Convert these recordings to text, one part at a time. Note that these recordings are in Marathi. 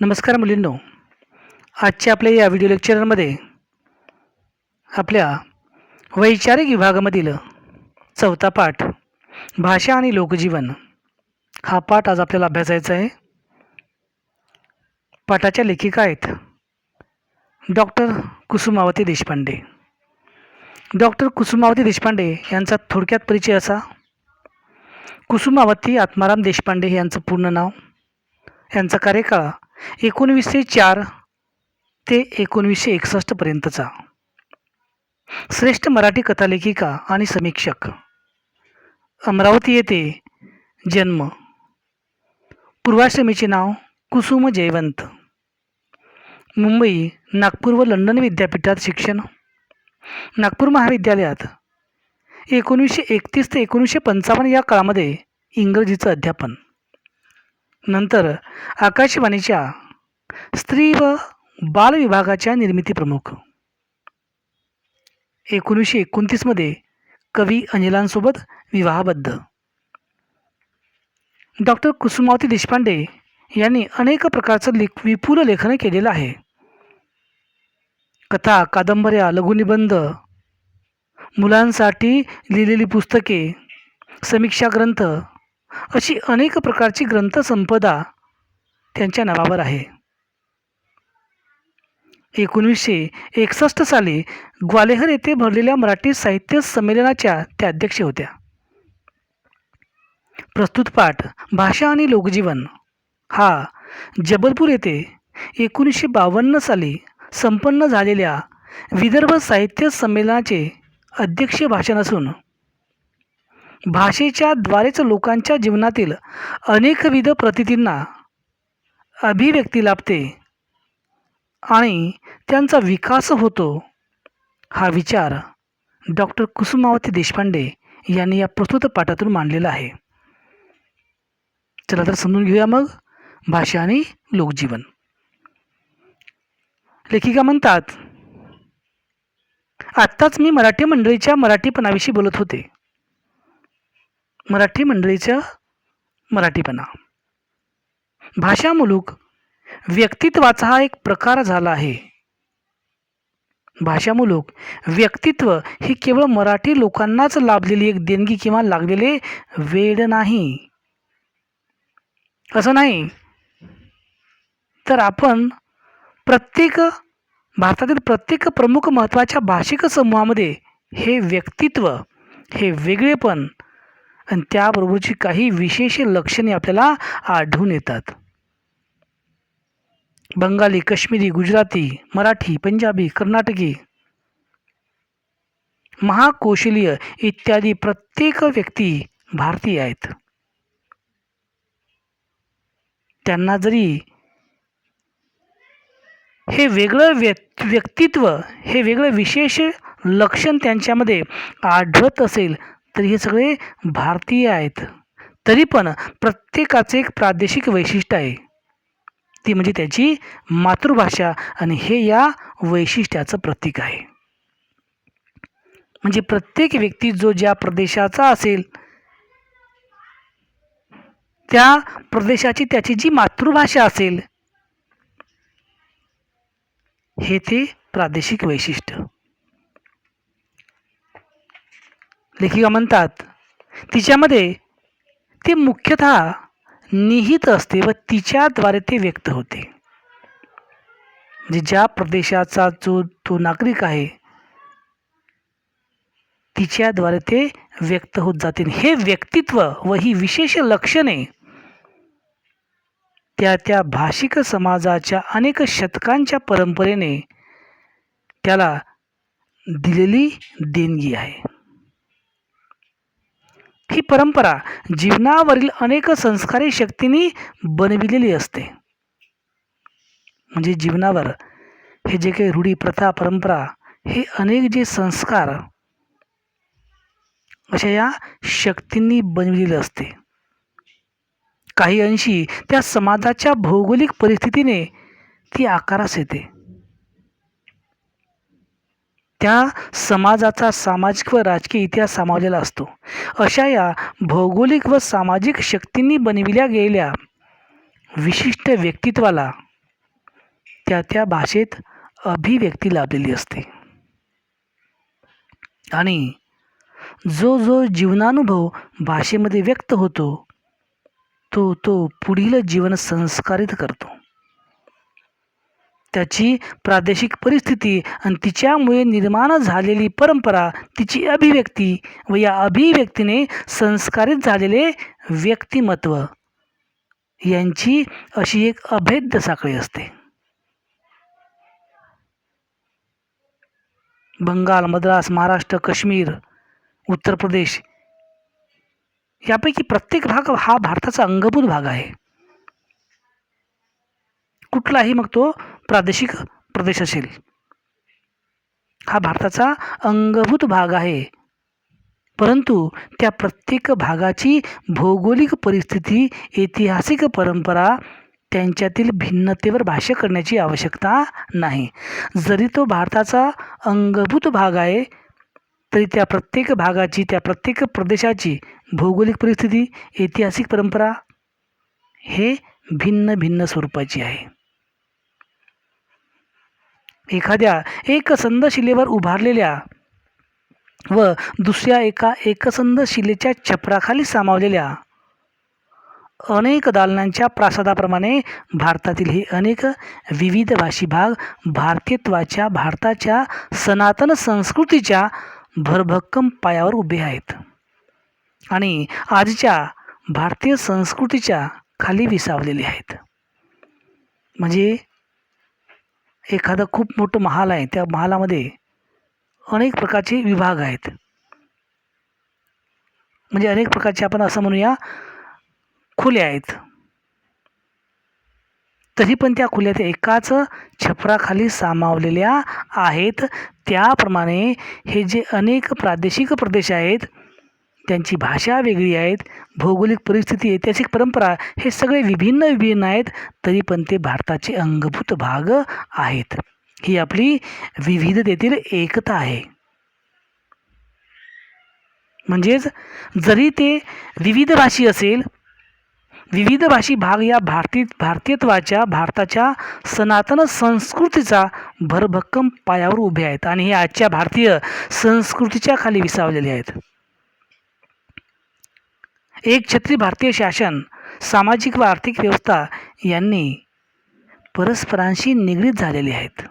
नमस्कार मुलींनो. आजच्या आपल्या या व्हिडिओ लेक्चरमध्ये आपल्या वैचारिक विभागामधील चौथा पाठ भाषा आणि लोकजीवन हा पाठ आज आपल्याला अभ्यासायचा आहे. पाठाच्या लेखिका आहेत डॉक्टर कुसुमावती देशपांडे. डॉक्टर कुसुमावती देशपांडे यांचा थोडक्यात परिचय असा. कुसुमावती आत्माराम देशपांडे हे यांचं पूर्ण नाव. यांचा कार्यकाळ एकोणवीसशे चार ते एकोणवीसशे एकसष्टपर्यंतचा श्रेष्ठ मराठी कथालेखिका आणि समीक्षक. अमरावती येथे जन्म. पूर्वाश्रमीचे नाव कुसुम जयवंत. मुंबई नागपूर व लंडन विद्यापीठात शिक्षण. नागपूर महाविद्यालयात एकोणीसशे एकतीस ते एकोणीसशे पंचावन्न या काळामध्ये इंग्रजीचं अध्यापन. नंतर आकाशवाणीच्या स्त्री व बाल विभागाच्या निर्मिती प्रमुख. एकोणीसशे एकोणतीसमध्ये कवी अनिलांसोबत विवाहबद्ध. डॉक्टर कुसुमावती देशपांडे यांनी अनेक प्रकारचं लेख विपुल लेखन केलेलं आहे. कथा कादंबऱ्या लघुनिबंध मुलांसाठी लिहिलेली पुस्तके समीक्षा ग्रंथ अशी अनेक प्रकारची ग्रंथसंपदा त्यांच्या नावावर आहे. एकोणीसशे एकसष्ट साली ग्वालेहर येथे भरलेल्या मराठी साहित्य संमेलनाच्या त्या अध्यक्ष होत्या. प्रस्तुत पाठ भाषा आणि लोकजीवन हा जबलपूर येथे एकोणीसशे बावन्न साली संपन्न झालेल्या विदर्भ साहित्य संमेलनाचे अध्यक्षीय भाषण असून भाषेच्या द्वारेच लोकांच्या जीवनातील अनेकविध प्रतितींना अभिव्यक्ती लाभते आणि त्यांचा विकास होतो. हा विचार डॉक्टर कुसुमावती देशपांडे यांनी या प्रस्तुत पाठातून मांडलेला आहे. चला तर समजून घेऊया मग भाषा आणि लोकजीवन. लेखिका म्हणतात आत्ताच मी मराठी मंडळीच्या मराठीपणाविषयी बोलत होते. मराठी मंडळीचं मराठीपणा. भाषा मुलूक व्यक्तित्वाचा हा एक प्रकार झाला आहे. भाषा मुलूक व्यक्तित्व ही केवळ मराठी लोकांनाच लाभलेली एक देणगी किंवा लागलेले वेळ नाही. असं नाही. तर आपण प्रत्येक भारतातील प्रत्येक प्रमुख महत्त्वाच्या भाषिक समूहामध्ये हे व्यक्तित्व हे वेगळेपण आणि त्याबरोबरची काही विशेष लक्षणे आपल्याला आढळून येतात. बंगाली काश्मीरी गुजराती मराठी पंजाबी कर्नाटकी महाकौशल्य इत्यादी प्रत्येक व्यक्ती भारतीय आहेत. त्यांना जरी हे वेगळं व्यक् व्यक्तित्व हे वेगळं विशेष लक्षण त्यांच्यामध्ये आढळत असेल तर हे सगळे भारतीय आहेत. तरी पण प्रत्येकाचं एक प्रादेशिक वैशिष्ट्य आहे. ती म्हणजे त्याची मातृभाषा आणि हे या वैशिष्ट्याचं प्रतीक आहे. म्हणजे प्रत्येक व्यक्ती जो ज्या प्रदेशाचा असेल त्या प्रदेशाची त्याची जी मातृभाषा असेल हे ते प्रादेशिक वैशिष्ट्य. लेखिका म्हणतात तिच्यामध्ये ते मुख्यतः निहित असते व तिच्याद्वारे ते व्यक्त होते. म्हणजे ज्या प्रदेशाचा जो तो नागरिक आहे तिच्याद्वारे ते व्यक्त होत जाते. हे व्यक्तित्व व ही विशेष लक्षणे त्या त्या भाषिक समाजाच्या अनेक शतकांच्या परंपरेने त्याला दिलेली देणगी आहे. ही परंपरा जीवनावरील अनेक संस्कारी शक्तींनी बनविलेली असते. म्हणजे जीवनावर हे जे काही रूढी प्रथा परंपरा हे अनेक जे संस्कार अशा या शक्तींनी बनविलेले असते. काही अंशी त्या समाजाच्या भौगोलिक परिस्थितीने ती आकारास येते. त्या समाजाचा सामाजिक व राजकीय इतिहास सामावलेला असतो. अशा या भौगोलिक व सामाजिक शक्तींनी बनविल्या गेलेल्या विशिष्ट व्यक्तित्वाला त्या त्या भाषेत अभिव्यक्ती लाभलेली असते. आणि जो जो जीवनानुभव भाषेमध्ये व्यक्त होतो तो तो पुढील जीवन संस्कारित करतो. त्याची प्रादेशिक परिस्थिती आणि तिच्यामुळे निर्माण झालेली परंपरा तिची अभिव्यक्ती व या अभिव्यक्तीने संस्कारित झालेले व्यक्तिमत्व. यांची अशी एक अभेद्य साखळी असते. बंगाल मद्रास महाराष्ट्र काश्मीर उत्तर प्रदेश यापैकी प्रत्येक भाग हा भारताचा अंगभूत भाग आहे. कुठलाही मग तो प्रादेशिक प्रदेश असेल. हा भारताचा अंगभूत भाग आहे. परंतु त्या प्रत्येक भागाची भौगोलिक परिस्थिती ऐतिहासिक परंपरा त्यांच्यातील भिन्नतेवर भाष्य करण्याची आवश्यकता नाही. जरी तो भारताचा अंगभूत भाग आहे तरी त्या प्रत्येक भागाची त्या प्रत्येक प्रदेशाची भौगोलिक परिस्थिती ऐतिहासिक परंपरा हे भिन्न भिन्न स्वरूपाची आहे. एखाद्या एकसंध शिलेवर उभारलेल्या व दुसऱ्या एका एकसंध शिलेच्या छपराखाली सामावलेल्या अनेक दालनांच्या प्रासादाप्रमाणे भारतातील हे अनेक विविध भाषी भाग भारतीयत्वाच्या भारताच्या सनातन संस्कृतीच्या भरभक्कम पायावर उभे आहेत. आणि आजच्या भारतीय संस्कृतीच्या खाली विसावलेले आहेत. म्हणजे एखादं खूप मोठं महाल आहे. त्या महालामध्ये अनेक प्रकारचे विभाग आहेत. म्हणजे अनेक प्रकारचे आपण असं म्हणूया खोल्या आहेत. तरी पण त्या खोल्या त्या एकाच छपराखाली सामावलेल्या आहेत. त्याप्रमाणे हे जे अनेक प्रादेशिक प्रदेश आहेत त्यांची भाषा वेगळी आहेत भौगोलिक परिस्थिती ऐतिहासिक परंपरा हे सगळे विभिन्न विभिन्न आहेत तरी पण ते भारताचे अंगभूत भाग आहेत. ही आपली विविधतेतील एकता आहे. म्हणजेच जरी ते विविध भाषी असेल विविध भाषी भाग या भारतीय भारतीयत्वाच्या भारताच्या सनातन संस्कृतीचा भरभक्कम पायावर उभे आहेत आणि हे आजच्या भारतीय संस्कृतीच्या खाली विसावलेले आहेत. एक छत्री भारतीय शासन सामाजिक व आर्थिक व्यवस्था यांनी परस्परांशी निगडीत झालेले आहेत.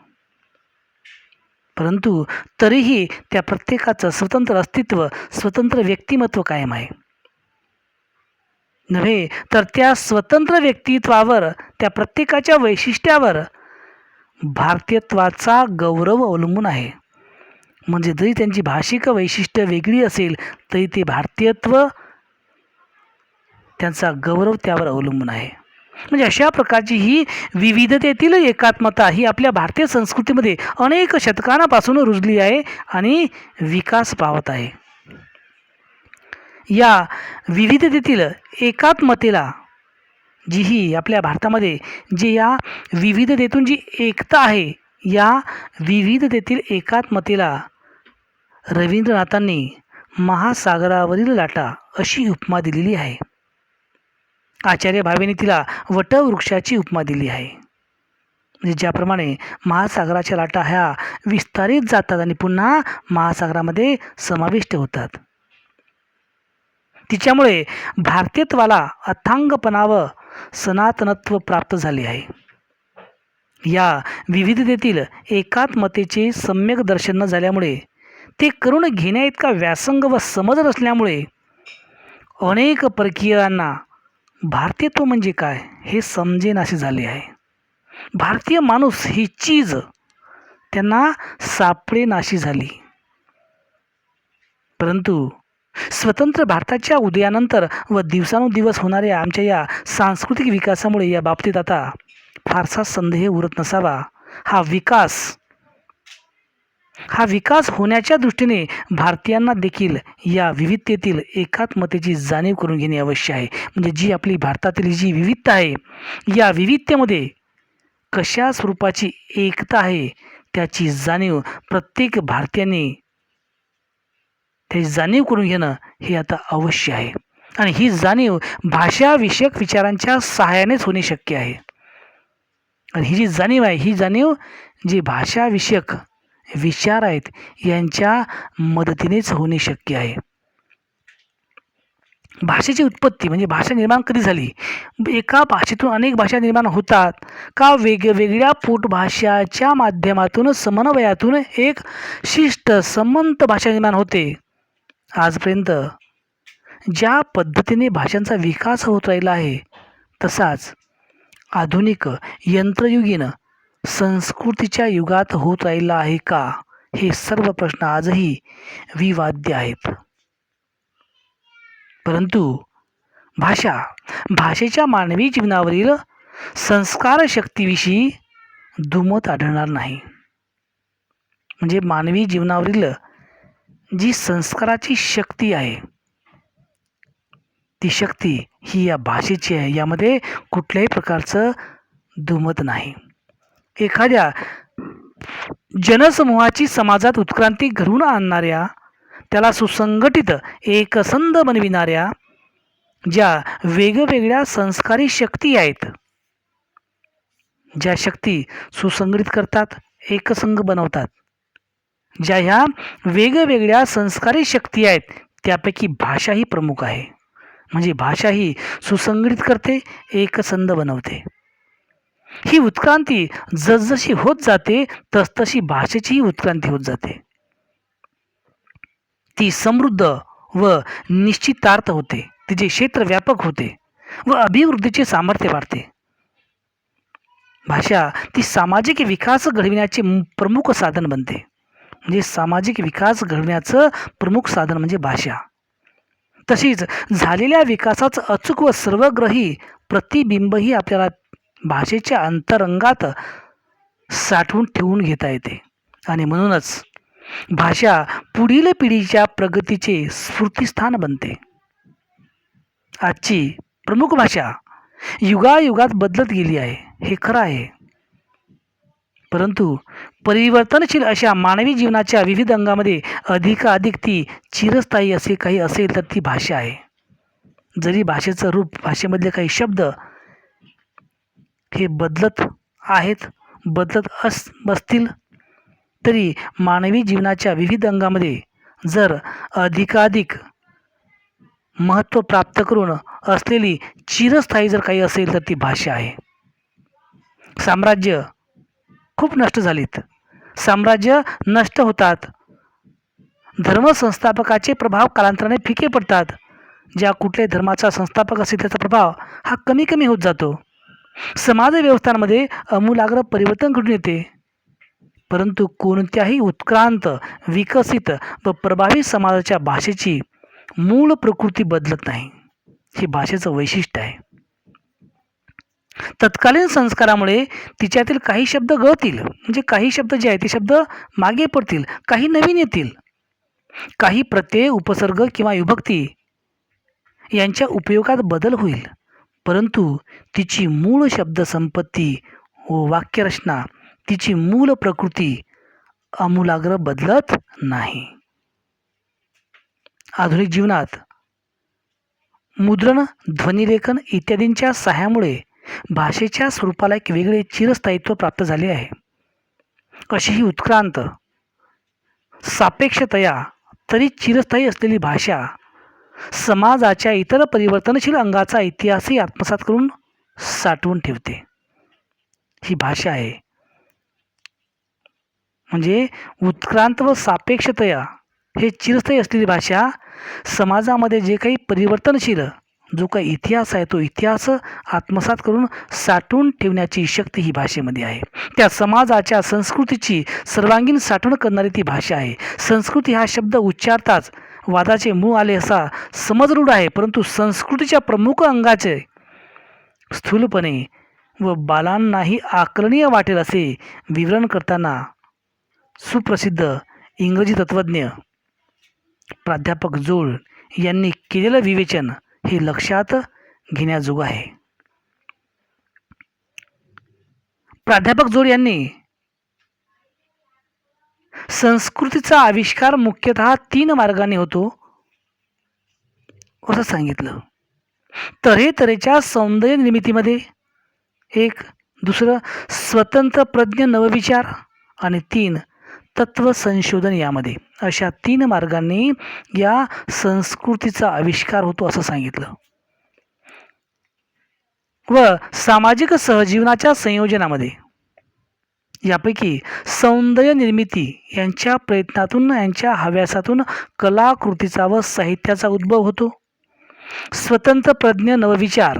परंतु तरीही त्या प्रत्येकाचं स्वतंत्र अस्तित्व स्वतंत्र व्यक्तिमत्व कायम आहे. नव्हे तर त्या स्वतंत्र व्यक्तित्वावर त्या प्रत्येकाच्या वैशिष्ट्यावर भारतीयत्वाचा गौरव अवलंबून आहे. म्हणजे जरी त्यांची भाषिक वैशिष्ट्य वेगळी असेल तरी ते भारतीयत्व त्यांचा गौरव त्यावर अवलंबून आहे. म्हणजे अशा प्रकारची ही विविधतेतील एकात्मता ही आपल्या भारतीय संस्कृतीमध्ये अनेक शतकांपासून रुजली आहे आणि विकास पावत आहे. या विविधतेतील एकात्मतेला जी ही आपल्या भारतामध्ये जी या विविधतेतून जी एकता आहे या विविधतेतील एकात्मतेला रवींद्रनाथांनी महासागरावरील लाटा अशी उपमा दिलेली आहे. आचार्य भावेने तिला वटवृक्षाची उपमा दिली आहे. म्हणजे ज्याप्रमाणे महासागराच्या लाटा ह्या विस्तारित जातात आणि पुन्हा महासागरामध्ये समाविष्ट होतात. तिच्यामुळे भारतीयत्वाला अथांगपणा व सनातनत्व प्राप्त झाले आहे. या विविधतेतील एकात्मतेचे सम्यक दर्शन न झाल्यामुळे ते करून घेण्याइतका व्यासंग व समज नसल्यामुळे अनेक परकीयांना भारतीयत्व म्हणजे काय हे समजेनासे झाले आहे. भारतीय माणूस ही चीज त्यांना सापडेनाशी झाली. परंतु स्वतंत्र भारताच्या उदयानंतर व दिवसानुदिवस होणाऱ्या आमच्या या सांस्कृतिक विकासामुळे या बाबतीत आता फारसा संदेह उरत नसावा हा विकास हा विकास होण्याच्या दृष्टीने भारतीयांना देखील या विविधतेतील एकात्मतेची जाणीव करून घेणे अवश्य आहे. म्हणजे जी आपली भारतातील जी विविधता आहे या विविधतेमध्ये कशा स्वरूपाची एकता आहे त्याची जाणीव प्रत्येक भारतीयांनी त्याची जाणीव करून घेणं हे आता अवश्य आहे. आणि ही जाणीव भाषाविषयक विचारांच्या सहाय्यानेच होणे शक्य आहे. आणि ही जी जाणीव आहे ही जाणीव जी भाषाविषयक विचार आहेत यांच्या मदतीनेच होणे शक्य आहे. भाषेची उत्पत्ती म्हणजे भाषा निर्माण कधी झाली? एका भाषेतून अनेक भाषा निर्माण होतात का? वेगवेगळ्या पोटभाषाच्या माध्यमातून समन्वयातून एक शिष्ट समंत भाषा निर्माण होते. आजपर्यंत ज्या पद्धतीने भाषांचा विकास होत राहिला आहे तसाच आधुनिक यंत्रयुगीनं संस्कृतीच्या युगात होत राहिला आहे का? हे सर्व प्रश्न आजही विवाद्य आहेत. परंतु भाषा भाषेच्या मानवी जीवनावरील संस्कार शक्तीविषयी दुमत आढळणार नाही. म्हणजे मानवी जीवनावरील जी संस्काराची शक्ती आहे ती शक्ती ही या भाषेची आहे. यामध्ये कुठल्याही प्रकारचं दुमत नाही. एखाद्या जनसमूहाची समाजात उत्क्रांती घडवून आणणाऱ्या त्याला सुसंघटित एकसंध बनविणाऱ्या ज्या वेगवेगळ्या संस्कारी शक्ती आहेत ज्या शक्ती सुसंघटित करतात एकसंघ बनवतात ज्या ह्या वेगवेगळ्या संस्कारी शक्ती आहेत त्यापैकी भाषा ही प्रमुख आहे. म्हणजे भाषा ही सुसंघटित करते एकसंध बनवते. ही उत्क्रांती जसजशी होत जाते तसतशी भाषेचीही उत्क्रांती होत जाते. ती समृद्ध व निश्चितार्थ होते. तिचे क्षेत्र व्यापक होते व अभिवृद्धीचे सामर्थ्य वाढते. भाषा ती सामाजिक विकास घडविण्याचे प्रमुख साधन बनते. म्हणजे सामाजिक विकास घडविण्याचं प्रमुख साधन म्हणजे भाषा. तशीच झालेल्या विकासाचं अचूक व सर्वग्रही प्रतिबिंबही आपल्याला भाषेच्या अंतरंगात साठवून ठेवून घेता येते. आणि म्हणूनच भाषा पुढील पिढीच्या प्रगतीचे स्फूर्तिस्थान बनते. आजची प्रमुख भाषा युगायुगात बदलत गेली आहे. हे खरं आहे. परंतु परिवर्तनशील अशा मानवी जीवनाच्या विविध अंगामध्ये अधिकाधिक ती चिरस्थायी असे काही असेल तर ती भाषा आहे. जरी भाषेचं रूप भाषेमधले काही शब्द हे बदलत आहेत बदलत अस बसतील तरी मानवी जीवनाच्या विविध अंगामध्ये जर अधिकाधिक महत्त्व प्राप्त करून असलेली चिरस्थायी जर काही असेल तर ती भाषा आहे. साम्राज्य खूप नष्ट झालीत. साम्राज्य नष्ट होतात. धर्मसंस्थापकाचे प्रभाव कालांतराने फिके पडतात. ज्या कुठल्याही धर्माचा संस्थापक असेल त्याचा प्रभाव हा कमी कमी होत जातो. समाज व्यवस्थांमध्ये अमूलाग्र परिवर्तन घडून येते. परंतु कोणत्याही उत्क्रांत विकसित व प्रभावी समाजाच्या भाषेची मूळ प्रकृती बदलत नाही. हे भाषेचं वैशिष्ट्य आहे. तत्कालीन संस्कारामुळे तिच्यातील काही शब्द गळतील. म्हणजे काही शब्द जे आहेत ते शब्द मागे पडतील. काही नवीन येतील. काही प्रत्यय उपसर्ग किंवा विभक्ती यांच्या उपयोगात बदल होईल. परंतु तिची मूळ शब्दसंपत्ती व वाक्यरचना तिची मूळ प्रकृती आमूलाग्र बदलत नाही. आधुनिक जीवनात मुद्रण ध्वनिलेखन इत्यादींच्या सहाय्यामुळे भाषेच्या स्वरूपाला एक वेगळे चिरस्थायित्व प्राप्त झाले आहे. अशी ही उत्क्रांत सापेक्षतया तरी चिरस्थायी असलेली भाषा समाजाच्या इतर परिवर्तनशील अंगाचा इतिहासही आत्मसात करून साठवून ठेवते. ही भाषा आहे. म्हणजे उत्क्रांत व सापेक्षतया हे चिरस्थायी असलेली भाषा समाजामध्ये जे काही परिवर्तनशील जो काही इतिहास आहे तो इतिहास आत्मसात करून साठवून ठेवण्याची शक्ती ही भाषेमध्ये आहे. त्या समाजाच्या संस्कृतीची सर्वांगीण साठवण करणारी ती भाषा आहे. संस्कृती हा शब्द उच्चारताच वादाचे मूळ आले असा समज रूढ आहे परंतु संस्कृतीच्या प्रमुख अंगाचे स्थूलपणे व बालांनाही आकलनीय वाटेल असे विवरण करताना सुप्रसिद्ध इंग्रजी तत्त्वज्ञ प्राध्यापक जोळ यांनी केलेलं विवेचन हे लक्षात घेण्याजोगं आहे. प्राध्यापक जोड यांनी संस्कृतीचा आविष्कार मुख्यतः तीन मार्गाने होतो असं सांगितलं. तऱ्हे तऱ्हेच्या सौंदर्य निर्मितीमध्ये एक दुसरं स्वतंत्र प्रज्ञ नवविचार आणि तीन तत्व संशोधन यामध्ये. अशा तीन मार्गांनी या संस्कृतीचा आविष्कार होतो असं सांगितलं. व सामाजिक सहजीवनाच्या संयोजनामध्ये यापैकी सौंदर्य निर्मिती यांच्या प्रयत्नातून यांच्या हव्यासातून कलाकृतीचा व साहित्याचा उद्भव होतो. स्वतंत्र प्रज्ञ नवविचार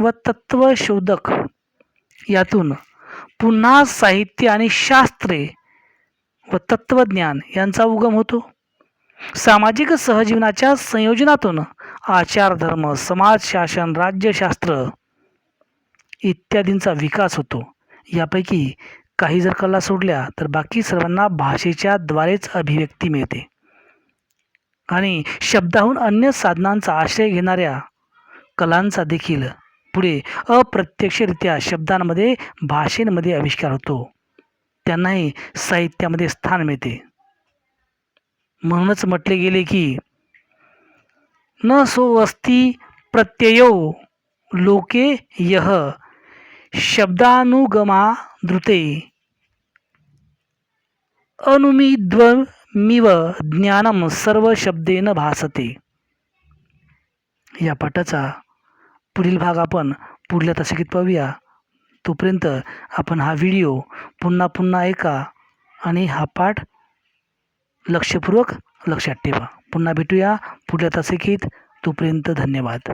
व तत्वशोधक यातून पुन्हा साहित्य आणि शास्त्रे व तत्त्वज्ञान यांचा उगम होतो. सामाजिक सहजीवनाच्या संयोजनातून आचार धर्म समाजशासन राज्यशास्त्र इत्यादींचा विकास होतो. यापैकी काही जर कला सोडल्या तर बाकी सर्वांना भाषेच्या द्वारेच अभिव्यक्ती मिळते. आणि शब्दाहून अन्य साधनांचा आश्रय घेणाऱ्या कलांचा देखील पुढे अप्रत्यक्षरित्या शब्दांमध्ये भाषेमध्ये आविष्कार होतो. त्यांनाही साहित्यामध्ये स्थान मिळते. म्हणूनच म्हटले गेले की न सो अस्ति प्रत्ययो लोके यह शब्दानुगमादृते। अनुमिद्वमिव ज्ञानम सर्व शब्देन भासते। या पाठाचा पुढील भाग आपण पुढल्या तसकीत पाहूया. तोपर्यंत आपण हा व्हिडिओ पुन्हा पुन्हा ऐका आणि हा पाठ लक्षपूर्वक लक्षात ठेवा. पुन्हा भेटूया पुढल्या तसकीत. तोपर्यंत धन्यवाद.